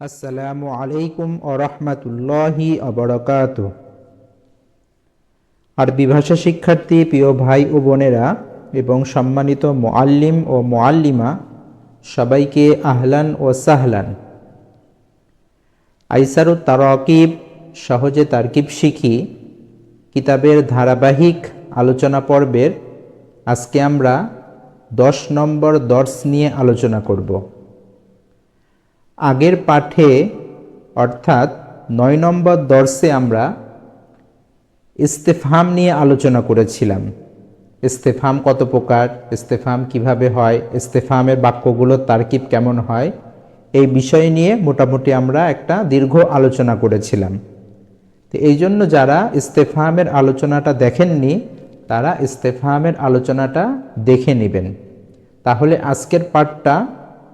আসসালামু আলাইকুম ও রহমতুল্লাহি অবরকাত আরবি ভাষা শিক্ষার্থী প্রিয় ভাই ও বোনেরা এবং সম্মানিত মোয়াল্লিম ও মোয়াল্লিমা সবাইকে আহলান ও সাহলান। আইসারু তারকিব সহজে তারকিব শিখি, কিতাবের ধারাবাহিক আলোচনা পর্বের আজকে আমরা দশ নম্বর দর্শ নিয়ে আলোচনা করব। আগের পাঠে, অর্থাৎ নয় নম্বর দর্শে আমরা ইস্তেফাম নিয়ে আলোচনা করেছিলাম। ইস্তেফাম কত প্রকার? ইস্তেফাম কীভাবে হয়? ইস্তেফামের বাক্যগুলোর তারকিব কেমন হয়? এই বিষয় নিয়ে মোটামুটি আমরা একটা দীর্ঘ আলোচনা করেছিলাম। তো এই জন্য যারা ইস্তেফামের আলোচনাটা দেখেননি, তারা ইস্তেফামের আলোচনাটা দেখে নেবেন। তাহলে আজকের পাঠটা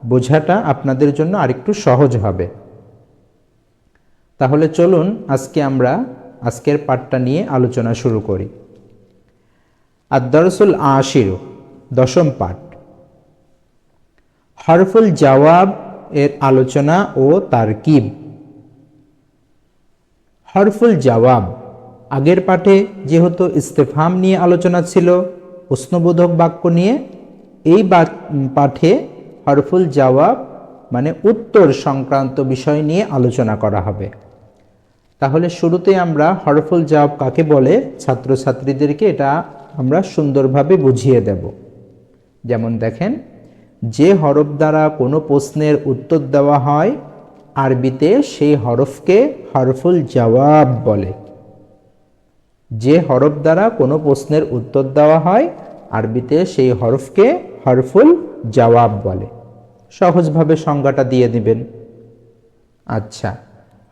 বোঝাটা আপনাদের জন্য আরেকটু সহজ হবে। তাহলে চলুন আজকে আমরা আজকের পাঠটা নিয়ে আলোচনা শুরু করি। আদরসুল আশির দশম পাঠ। হরফুল জওয়াব এর আলোচনা ও তারকিব। হরফুল জওয়াব। আগের পাঠে যেহেতু ইস্তেফাম নিয়ে আলোচনা ছিল প্রশ্নবোধক বাক্য নিয়ে, এই পাঠে হরফুল জওয়াব মানে উত্তর সংক্রান্ত বিষয় নিয়ে আলোচনা করা হবে। তাহলে শুরুতে আমরা হরফুল জবাব কাকে বলে, ছাত্রছাত্রীদেরকে এটা আমরা সুন্দরভাবে বুঝিয়ে দেব। যেমন দেখেন, যে হরফ দ্বারা কোনো প্রশ্নের উত্তর দেওয়া হয়, আরবিতে সেই হরফকে হরফুল জবাব বলে। যে হরফ দ্বারা কোনো প্রশ্নের উত্তর দেওয়া হয়, আরবিতে সেই হরফকে হরফুল জবাব বলে। সহজভাবে সংজ্ঞাটা দিয়ে দিবেন। আচ্ছা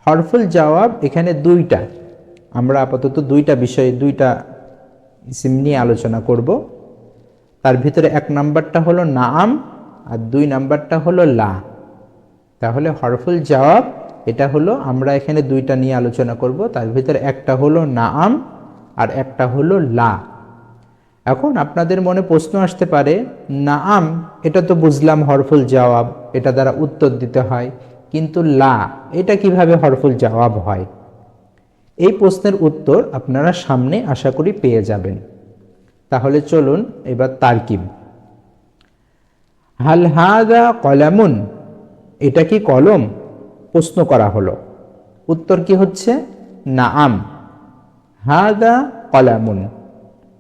হরফুল জবাব এখানে দুইটা। আমরা আপাতত দুইটা বিষয়ে, দুইটা ইসিম নিয়ে আলোচনা করব। তার ভিতরে এক নাম্বারটা হলো নাম আর দুই নাম্বারটা হলো লা। তাহলে হরফুল জবাব, এটা হলো আমরা এখানে দুইটা নিয়ে আলোচনা করব। তার ভিতরে একটা হলো নাম আর একটা হলো লা। এখন আপনাদের মনে প্রশ্ন আসতে পারে না আম এটা তো বুঝলাম হরফুল জবাব, এটা দ্বারা উত্তর দিতে হয়, কিন্তু লা, এটা কীভাবে হরফুল জবাব হয়? এই প্রশ্নের উত্তর আপনারা সামনে আশা করি পেয়ে যাবেন। তাহলে চলুন এবার তারকিব। হাল হাদা কলামুন, এটা কি কলম? প্রশ্ন করা হলো। উত্তর কি হচ্ছে? নাম হাদা কলামুন।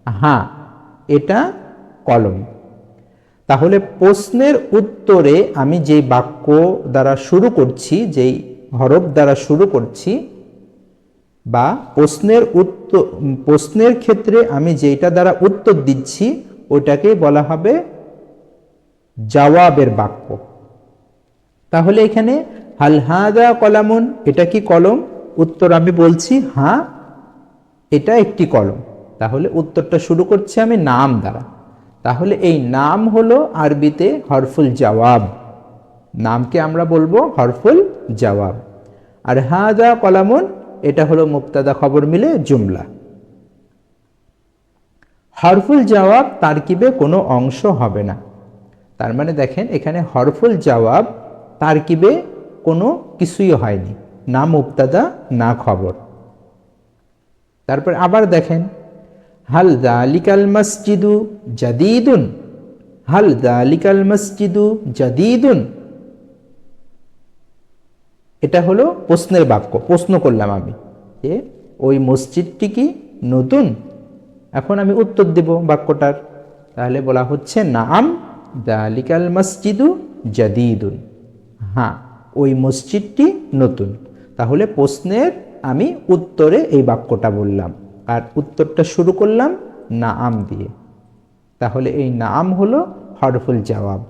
হ্যাঁ এটা কলম। তাহলে প্রশ্নের উত্তরে আমি যেই বাক্য দ্বারা শুরু করছি, যেই হরফ দ্বারা শুরু করছি, বা প্রশ্নের উত্তর প্রশ্নের ক্ষেত্রে আমি যেটা দ্বারা উত্তর দিচ্ছি ওটাকে বলা হবে জবাবের বাক্য। তাহলে এখানে হালহাদা কলামুন, এটা কি কলম? উত্তর আমি বলছি হ্যাঁ এটা একটি কলম। তাহলে উত্তরটা শুরু করছি আমি নাম দ্বারা। তাহলে এই নাম হলো আরবিতে হরফুল জবাব। নামকে আমরা বলব হরফুল জবাব। আর হাদা কলামুন, এটা হলো মুক্তাদা খবর মিলে জুমলা। হরফুল জবাব তারকিবে কোনো অংশ হবে না। তার মানে দেখেন, এখানে হরফুল জবাব তারকিবে কোনো কিছুই হয়নি। না মুক্তাদা, না খবর। তারপর আবার দেখেন হাল দালিকাল মসজিদু জাদিদুন? হাল দালিকাল মসজিদু জাদিদুন? এটা হলো প্রশ্নের বাক্য, প্রশ্ন করলাম আমি, যে ওই মসজিদটি কি নতুন? এখন আমি উত্তর দেব বাক্যটার। তাহলে বলা হচ্ছে, নাম দালিকাল মসজিদু জাদিদুন। হ্যাঁ ওই মসজিদটি নতুন। তাহলে প্রশ্নের আমি উত্তরে এই বাক্যটা বললাম। আর উত্তরটা শুরু করলাম নাম দিয়ে। তাহলে এই নাম হলো হরফুল জবাব,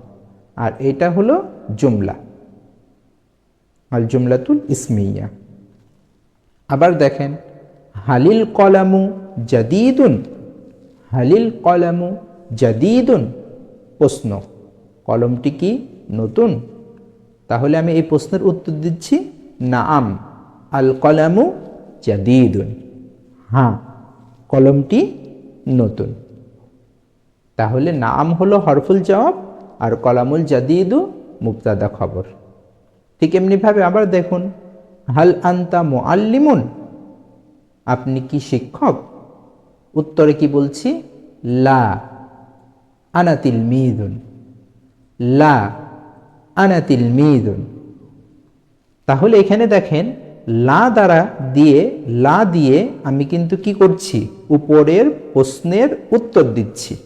আর এটা হলো জুমলা, আল জুমলাতুল ইসমিয়া। আবার দেখেন, হালিল কলামু জাদিদুন, হালিল কলামু জাদিদুন, প্রশ্ন, কলমটি কি নতুন? তাহলে আমি এই প্রশ্নের উত্তর দিচ্ছি নাম আল কলামু জাদিদুন। হ্যাঁ কলমটি নতুন। তাহলে নাম হলো হরফুল জবাব আর কলামুল জাদিদু মুক্তাদা খবর। ঠিক এমনিভাবে আবার দেখুন, হাল আন্তা মো মোয়াল্লিমুন আপনি কি শিক্ষক? উত্তরে কি বলছি? লা, আনাতিল মিদুন। লা, আনাতিল মিদুন। তাহলে এখানে দেখেন লা দ্বারা দিয়ে, লা দিয়ে আমি কিন্তু কি করছি? উপরের প্রশ্নের উত্তর দিচ্ছি।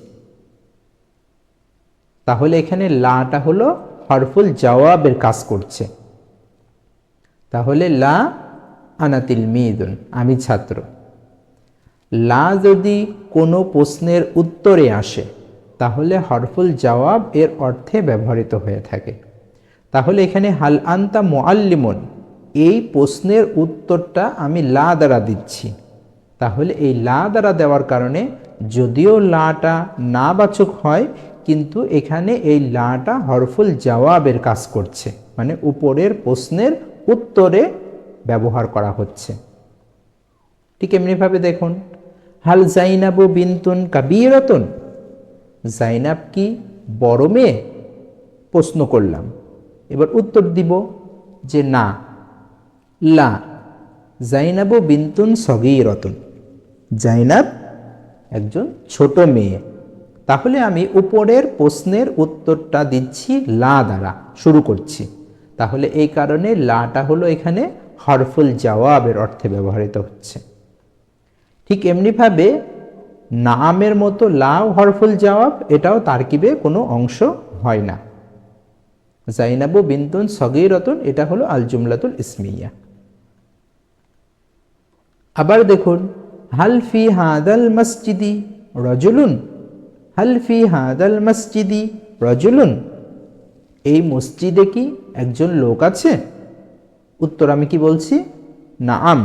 তাহলে এখানে লাটা হলো হরফুল জওয়াবের কাজ করছে। তাহলে লা আনাতিল মিদুন, আমি ছাত্র। লা যদি কোনো প্রশ্নের উত্তরে আসে, তাহলে হরফুল জবাব এর অর্থে ব্যবহৃত হয়ে থাকে। তাহলে এখানে হাল আন্তা মোয়াল্লিমন এই প্রশ্নের উত্তরটা আমি লা দ্বারা দিচ্ছি। তাহলে এই লা দ্বারা দেওয়ার কারণে যদিও লাটা না বাচক হয়, কিন্তু এখানে এই লাটা হরফুল জবাবের কাজ করছে। মানে উপরের প্রশ্নের উত্তরে ব্যবহার করা হচ্ছে। ঠিক এমনিভাবে দেখুন। হাল জাইনাবু বিনতুন কাবিরতন। জাইনাব কি বড় মেয়ে? প্রশ্ন করলাম। এবার উত্তর দিব যে না। লা। জাইনাবু বিনতুন সগীরতন। জাইনাব একজন ছোট মেয়ে। তাহলে আমি উপরের প্রশ্নের উত্তরটা দিচ্ছি লা দ্বারা, শুরু করছি। তাহলে এই কারণে লাটা হলো এখানে হরফুল জওয়াবের অর্থে ব্যবহৃত হচ্ছে। ঠিক এমনিভাবে নামের মতো লাও হরফুল জওয়াব, এটাও তারকিবে কোনো অংশ হয় না। জাইনাবু বিন্তুন সগীরতন, এটা হলো আল জুমলাতুল ইসমিয়া। আবার দেখুন হালফি হাদাল মসজিদি রজুলুন হালফি হাদাল মসজিদি রজুলুন। এই মসজিদে কি একজন লোক আছে? উত্তর আমি কি বলছি? না আম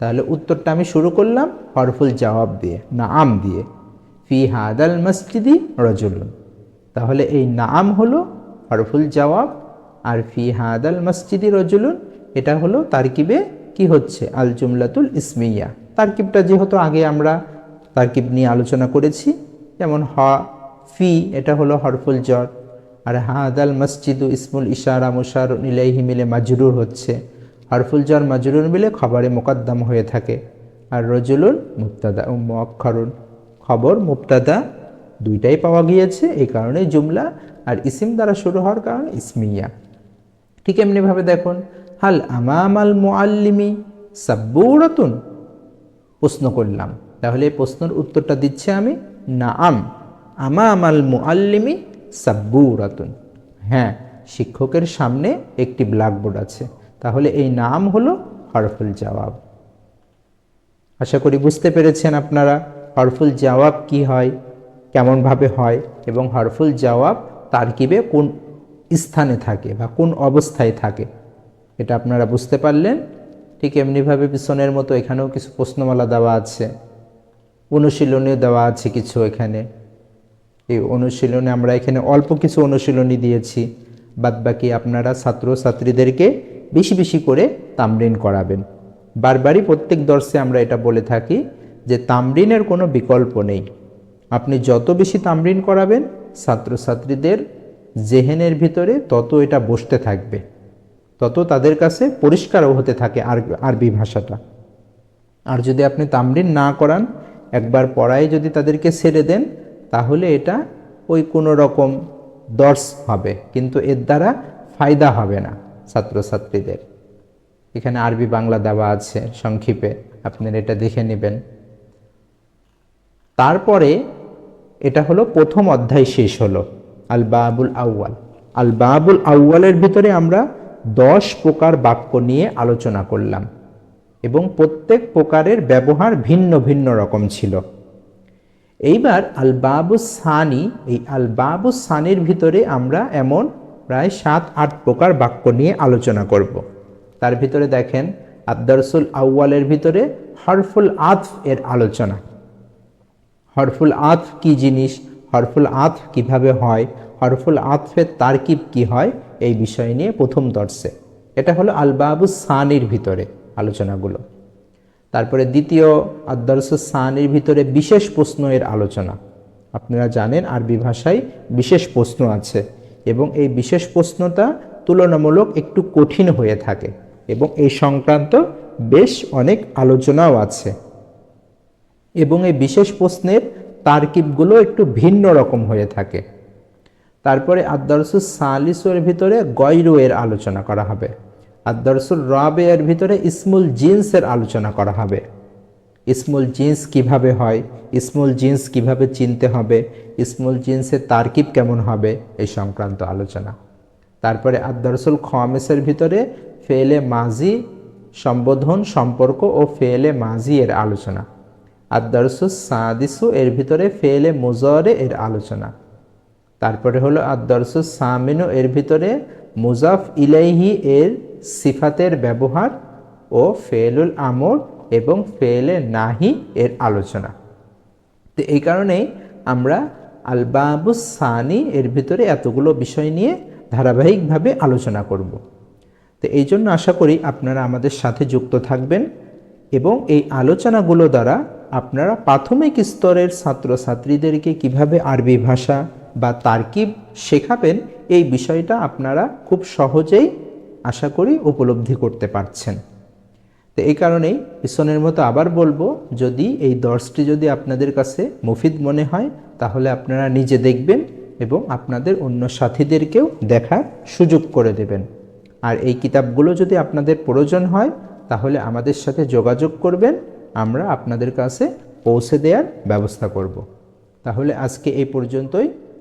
তাহলে উত্তরটা আমি শুরু করলাম হরফুল জবাব দিয়ে না আম দিয়ে। ফি হাদাল মসজিদি রজুলুন। তাহলে এই নাম হলো হরফুল জবাব, আর ফি হাদাল মসজিদি রজুলুন, এটা হলো তারকিবে কি হচ্ছে? আল জুমলাতুল ইসমিয়া। তারকিবটা যেহেতু আগে আমরা তারকিব নিয়ে আলোচনা করেছি, যেমন হ, ফি, এটা হলো হরফুল জর আর হাদাল মসজিদু ইসমুল ইশারা মুশার ইলাইহি মিলে মাজরুর হচ্ছে। হরফুল জর মাজরুর মিলে খবরে মোকদ্দম হয়ে থাকে। আর রজুলুন মুক্তাদা মুআক্ষরুন খবর মুক্তাদা দুইটাই পাওয়া গিয়েছে, এই কারণে জুমলা আর ইসিম দ্বারা শুরু হওয়ার কারণে ইসমিয়া। ঠিক এমনিভাবে দেখুন হাল আমামাল মুআল্লিমি সাব্বুরাতুন? প্রশ্ন করলাম। তাহলে প্রশ্নের উত্তরটা দিচ্ছি আমি না আম আমা আমাল মুআল্লিমি সাব্বুরাতুন। হ্যাঁ শিক্ষকের সামনে একটি ব্ল্যাকবোর্ড আছে। তাহলে এই নাম হলো হরফুল জবাব। আশা করি বুঝতে পেরেছেন আপনারা হরফুল জবাব কি হয়, কেমনভাবে হয় এবং হরফুল জবাব তারকিবে কোন স্থানে থাকে বা কোন অবস্থায় থাকে। এটা আপনারা বুঝতে পারলেন। ঠিক এমনিভাবে পিছনের মতো এখানেও কিছু প্রশ্নমালা দেওয়া আছে। অনুশীলনীও দেওয়া আছে কিছু এখানে। এই অনুশীলনে আমরা এখানে অল্প কিছু অনুশীলনী দিয়েছি। বাদবাকি আপনারা ছাত্র ছাত্রীদেরকে বেশি বেশি করে তামরিন করাবেন। বারবারই প্রত্যেক দর্শে আমরা এটা বলে থাকি যে তামরিনের কোনো বিকল্প নেই। আপনি যত বেশি তামরিন করাবেন ছাত্রছাত্রীদের জেহেনের ভিতরে তত এটা বসতে থাকবে। তত তাদের কাছে পরিষ্কারও হতে থাকে আর আরবি ভাষাটা। আর যদি আপনি তামরিন না করান, একবার পড়ায় যদি তাদেরকে ছেড়ে দেন, তাহলে এটা ওই কোনো রকম দর্শ হবে, কিন্তু এর দ্বারা ফায়দা হবে না ছাত্রছাত্রীদের। এখানে আরবি বাংলা দেওয়া আছে সংক্ষেপে, আপনারা এটা দেখে নেবেন। তারপরে এটা হলো প্রথম অধ্যায় শেষ হলো আল বাবুল আউয়াল। আল বাবুল আউয়ালের ভিতরে আমরা দশ প্রকার বাক্য নিয়ে আলোচনা করলাম এবং প্রত্যেক প্রকারের ব্যবহার ভিন্ন ভিন্ন রকম ছিল। এইবার আল বাবুস সানি এই আল বাবুস সানির ভিতরে আমরা এমন প্রায় সাত, আট প্রকার বাক্য নিয়ে আলোচনা করব। তার ভিতরে দেখেন আদারসুল আউয়ালের ভিতরে হরফুল আতফ এর আলোচনা। হরফুল আতফ কি জিনিস? হরফুল আতফ কীভাবে হয়? হরফুল আতফের তারকিব কি হয়? এই বিষয় নিয়ে প্রথম দর্শে। এটা হলো আলবাবু সানির ভিতরে আলোচনাগুলো। তারপরে দ্বিতীয় আদর্শ সানির ভিতরে বিশেষ প্রশ্ন এর আলোচনা। আপনারা জানেন আরবি ভাষায় বিশেষ প্রশ্ন আছে এবং এই বিশেষ প্রশ্নটা তুলনামূলক একটু কঠিন হয়ে থাকে এবং এই সংক্রান্ত বেশ অনেক আলোচনাও আছে। এবং এই বিশেষ প্রশ্নের তারকিবগুলো একটু ভিন্ন রকম হয়ে থাকে। তারপরে আদারসুল সালিসের ভিতরে গয়রু এর আলোচনা করা হবে। আদারসুল রবে এর ভিতরে ইসমুল জিন্সের আলোচনা করা হবে। ইসমুল জিন্স কীভাবে হয়? ইসমুল জিন্স কীভাবে চিনতে হবে? ইসমুল জিন্সের তারকিব কেমন হবে? এই সংক্রান্ত আলোচনা। তারপরে আদারসুল খমেসের ভিতরে ফেলে মাজি সম্বোধন, সম্পর্ক ও ফেলে মাজি এর আলোচনা। আদারসুল সাদিসু এর ভিতরে ফেলে মুজরে এর আলোচনা। তারপরে হলো আদর্শ সামিনু, এর ভিতরে মুজাফ ইলাইহি এর সিফাতের ব্যবহার ও ফেলুল আমর এবং ফেলে নাহি এর আলোচনা। তো এই কারণেই আমরা আলবাবু সানি এর ভিতরে এতগুলো বিষয় নিয়ে ধারাবাহিকভাবে আলোচনা করব। তো এই জন্য আশা করি আপনারা আমাদের সাথে যুক্ত থাকবেন এবং এই আলোচনাগুলো দ্বারা আপনারা প্রাথমিক স্তরের ছাত্রছাত্রীদেরকে কীভাবে আরবি ভাষা বা তারকিব শেখাবেন, এই বিষয়টা আপনারা খুব সহজেই আশা করি উপলব্ধি করতে পারছেন। তো এই কারণেই পিছনের মতো আবার বলব, যদি এই দর্শটি যদি আপনাদের কাছে মুফিদ মনে হয়, তাহলে আপনারা নিজে দেখবেন এবং আপনাদের অন্য সাথীদেরকেও দেখার সুযোগ করে দেবেন। আর এই কিতাবগুলো যদি আপনাদের প্রয়োজন হয়, তাহলে আমাদের সাথে যোগাযোগ করবেন, আমরা আপনাদের কাছে পৌঁছে দেওয়ার ব্যবস্থা করব। তাহলে আজকে এই পর্যন্তই।